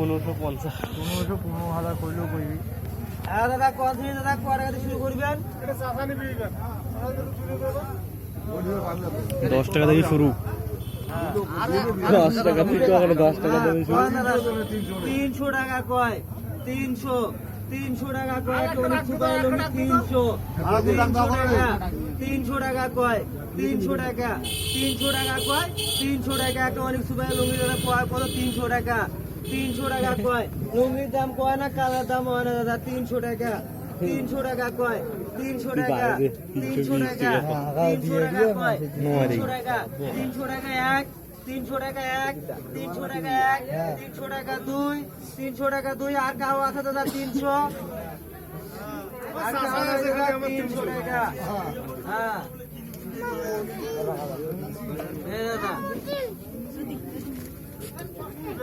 পনেরোশো পঞ্চাশ। পনেরোশো পনেরো হাজার করলেও করবি। হ্যাঁ দাদা কত দাদা শুরু করবেন। দশ টাকা থেকে শুরু। দশ টাকা থেকে দশ টাকা থেকে দাদা তিনশো টাকা কয়? তিনশো তিনশো টাকা কয়? তিনশো। টাকা তিনশো টাকা কয়? তিনশো টাকা তিনশো টাকা কয়? তিনশো টাকা একটা অনেক সুপার লুঙ্গি দাদা কয়? কত? তিনশো টাকা। তিনশো টাকা কয়? লুঙ্গির দাম কয় না কালার দাম হয় না দাদা? তিনশো টাকা। তিনশো টাকা কয়? তিনশো টাকা। তিনশো টাকা। তিনশো টাকা কয়? তিনশো টাকা। তিনশো টাকা এক তিনশো টাকা এক তিনশো টাকা এক তিনশো টাকা দুই তিনশো টাকা দুই। আর কাউ আছে দাদা তিনশো? আছে তিনশো টাকা। হ্যাঁ। দাদা পরিষ্কার পরিষ্কার করি আমার কাছে বন্ধু দাদা পোষাইলে লুঙ্গি না পোষাইলে দুধ চাকরিলে তো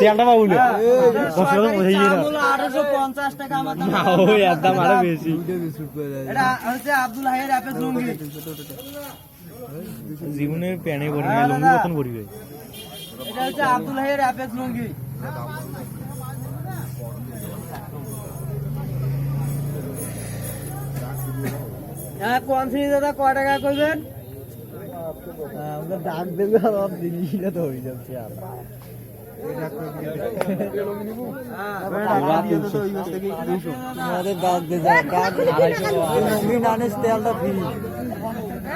তেলটা পাবো না টাকা সরকারি বোঝাই চাল না হলো 850 টাকা আমার দাম। না ওই এর দাম আরও বেশি এটা হচ্ছে আব্দুল হাইয়ের অ্যাপেক্স লুঙ্গি জীবনে প্যানে না লুঙ্গি পড়িবে এটা হচ্ছে আব্দুল হাইয়ের অ্যাপেক্স লুঙ্গি হ্যাঁ কোন শ্রেণি দাদা কয় টাকা করবেন আমরা ডাক দেবে আর ওর জিনিসটা তো হয়ে যাচ্ছে আর হ্যাঁ আমাদের ডাক দে যা ডাক আড়াইশো নানিস তেলটা ফ্রি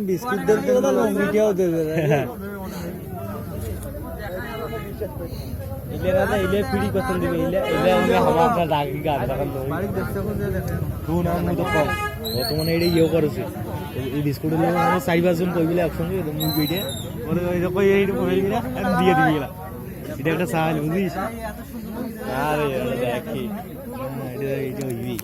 আমি বিস্কুট দেবে তো লুঙ্গিটাও দেবে ইলে দাদা ইলে ফ্রি কতন দিবে। ইলে ইলে আমি হামা আপনার রাগি গাছ রাখান তো না মু তো কম। বর্তমানে এটা ইয়ে করেছে। এই বিস্কুট হলে আমি চারি পাঁচজন কই বিলে একসঙ্গে মুখ বেটে ওরে ওই রকম এই কই বিলে দিয়ে দিবি গেলা এটা একটা সাহায্য বুঝিস আরে দেখি। এটা এটা হইবি।